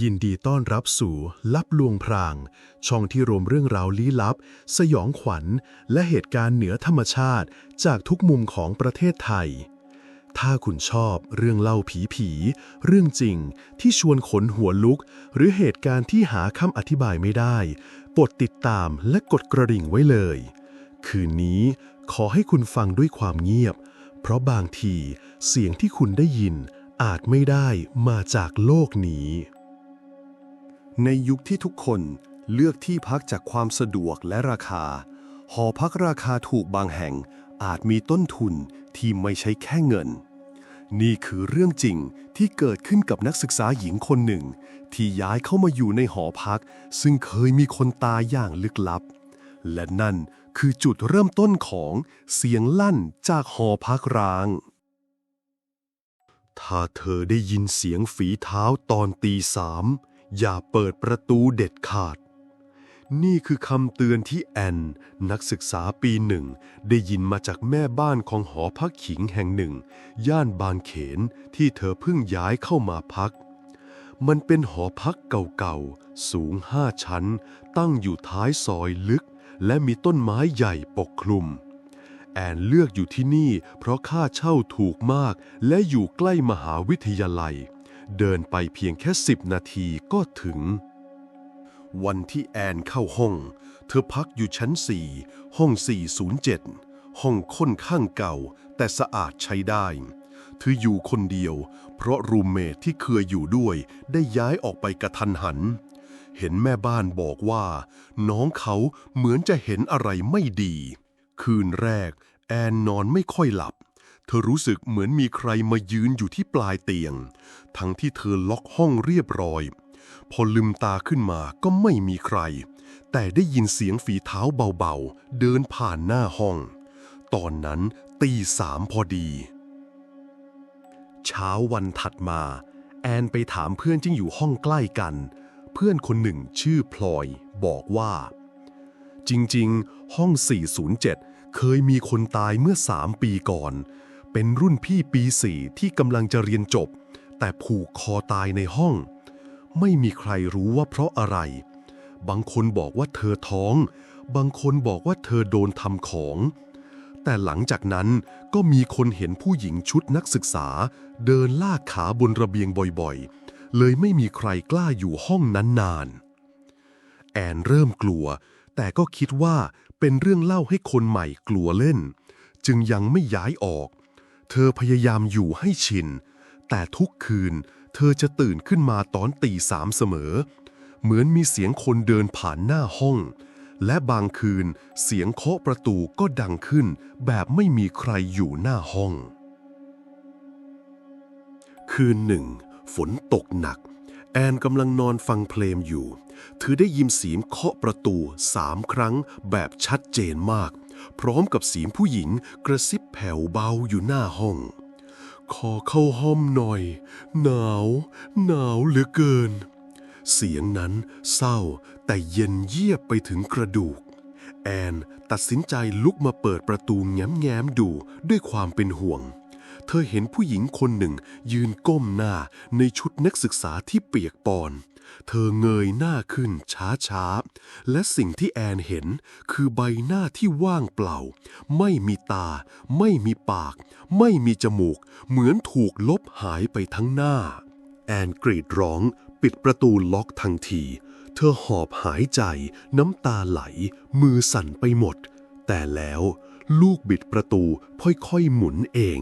ยินดีต้อนรับสู่ลับลวงพราง ช่องที่รวมเรื่องราวลี้ลับ สยองขวัญ และเหตุการณ์เหนือธรรมชาติจากทุกมุมของประเทศไทย ถ้าคุณชอบเรื่องเล่าผีผีเรื่องจริงที่ชวนขนหัวลุก หรือเหตุการณ์ที่หาคำอธิบายไม่ได้กดติดตามและกดกระดิ่งไว้เลย คืนนี้ขอให้คุณฟังด้วยความเงียบ เพราะบางทีเสียงที่คุณได้ยินอาจไม่ได้มาจากโลกนี้ ในยุคที่ทุกคนเลือกที่พักจากความสะดวกและราคา หอพักราคาถูกบางแห่งอาจมีต้นทุนที่ไม่ใช่แค่เงิน นี่คือเรื่องจริงที่เกิดขึ้นกับนักศึกษาหญิงคนหนึ่ง ที่ย้ายเข้ามาอยู่ในหอพัก ซึ่งเคยมีคนตายอย่างลึกลับ และนั่นคือจุดเริ่มต้นของเสียงลั่นจากหอพักร้าง ถ้าเธอได้ยินเสียงฝีเท้าตอนตีสาม อย่าเปิดประตูเด็ดขาด นี่คือคำเตือนที่แอน นักศึกษาปีหนึ่ง ได้ยินมาจากแม่บ้านของหอพักขิงแห่งหนึ่ง ย่านบางเขนที่เธอเพิ่งย้ายเข้ามาพัก มันเป็นหอพักเก่าๆ สูงห้าชั้น ตั้งอยู่ท้ายซอยลึก และมีต้นไม้ใหญ่ปกคลุมแอนเลือกอยู่ที่นี่เพราะค่าเช่าถูกมาก และอยู่ใกล้มหาวิทยาลัย เดินไปเพียงแค่สิบนาทีก็ถึง วันที่แอนเข้าห้อง เธอพักอยู่ชั้น4ห้อง 407 ห้องค่อนข้างเก่า แต่สะอาดใช้ได้ เธออยู่คนเดียว เพราะรูมเมทที่เคยอยู่ด้วยได้ย้ายออกไปกระทันหัน เห็นแม่บ้านบอกว่า น้องเขาเหมือนจะเห็นอะไรไม่ดี คืนแรก แอนนอนไม่ค่อยหลับ เธอรู้สึกเหมือนมีใครมายืนอยู่ที่ปลายเตียง ทั้งที่เธอล็อกห้องเรียบร้อย พอลืมตาขึ้นมาก็ไม่มีใคร แต่ได้ยินเสียงฝีเท้าเบาๆ เดินผ่านหน้าห้อง ตอนนั้นตีสามพอดี เช้าวันถัดมา แอนไปถามเพื่อนที่อยู่ห้องใกล้กัน เพื่อนคนหนึ่งชื่อพลอย บอกว่า จริงๆ ห้อง 407 เคยมีคนตายเมื่อ3ปีก่อน เป็นรุ่นพี่ปี4ที่กำลังจะเรียนจบ แต่ผูกคอตายในห้อง ไม่มีใครรู้ว่าเพราะอะไร บางคนบอกว่าเธอท้อง บางคนบอกว่าเธอโดนทำของ แต่หลังจากนั้นก็มีคนเห็นผู้หญิงชุดนักศึกษา เดินลากขาบนระเบียงบ่อยๆ เลยไม่มีใครกล้าอยู่ห้องนั้นนาน แอนเริ่มกลัว แต่ก็คิดว่าเป็นเรื่องเล่าให้คนใหม่กลัวเล่น จึงยังไม่ย้ายออก เธอพยายามอยู่ให้ชิน แต่ทุกคืนเธอจะตื่นขึ้นมาตอนตีสามเสมอ เหมือนมีเสียงคนเดินผ่านหน้าห้อง และบางคืนเสียงเคาะประตูก็ดังขึ้น แบบไม่มีใครอยู่หน้าห้อง คืนหนึ่ง ฝนตกหนัก แอนกำลังนอนฟังเพลงอยู่ เธอได้ยินเสียงเคาะประตูสามครั้งแบบชัดเจนมาก พร้อมกับเสียงผู้หญิงกระซิบแผ่วเบาอยู่หน้าห้อง ขอเข้าห้องหน่อย หนาว หนาวเหลือเกิน เสียงนั้นเศร้าแต่เย็นเยียบไปถึงกระดูก แอนตัดสินใจลุกมาเปิดประตูแง้มๆดูด้วยความเป็นห่วง เธอเห็นผู้หญิงคนหนึ่งยืนก้มหน้าในชุดนักศึกษาที่เปียกปอน เธอเงยหน้าขึ้นช้าๆ และสิ่งที่แอนเห็นคือใบหน้าที่ว่างเปล่า ไม่มีตา ไม่มีปาก ไม่มีจมูก เหมือนถูกลบหายไปทั้งหน้า แอนกรีดร้อง ปิดประตูล็อกทันที เธอหอบหายใจ น้ำตาไหล มือสั่นไปหมด แต่แล้วลูกบิดประตูค่อยๆหมุนเอง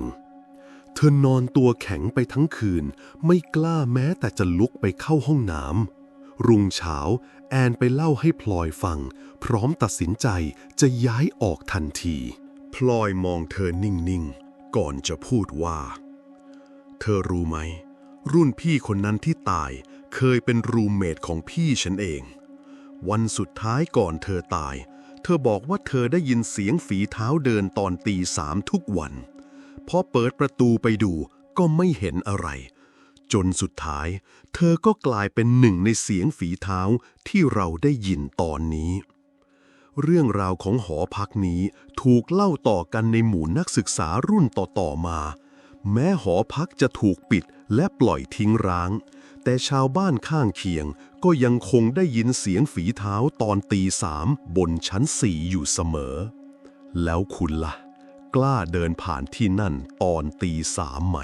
เธอนอนตัวแข็งไปทั้งคืน ไม่กล้าแม้แต่จะลุกไปเข้าห้องน้ำรุ่งเช้า แอนไปเล่าให้พลอยฟัง พร้อมตัดสินใจจะย้ายออกทันที พลอยมองเธอนิ่งๆ ก่อนจะพูดว่า เธอรู้ไหม รุ่นพี่คนนั้นที่ตายเคยเป็นรูมเมทของพี่ฉันเอง วันสุดท้ายก่อนเธอตาย เธอบอกว่าเธอได้ยินเสียงฝีเท้าเดินตอนตีสามทุกวัน พอเปิดประตูไปดูก็ไม่เห็นอะไร จนสุดท้าย เธอก็กลายเป็นหนึ่งในเสียงฝีเท้าที่เราได้ยินตอนนี้ เรื่องราวของหอพักนี้ถูกเล่าต่อกันในหมู่นักศึกษารุ่นต่อๆมา แม้หอพักจะถูกปิดและปล่อยทิ้งร้าง แต่ชาวบ้านข้างเคียงก็ยังคงได้ยินเสียงฝีเท้าตอนตีสามบนชั้นสี่อยู่เสมอ แล้วคุณละ่ะ กล้าเดินผ่านที่นั่นตอนตีสามไหม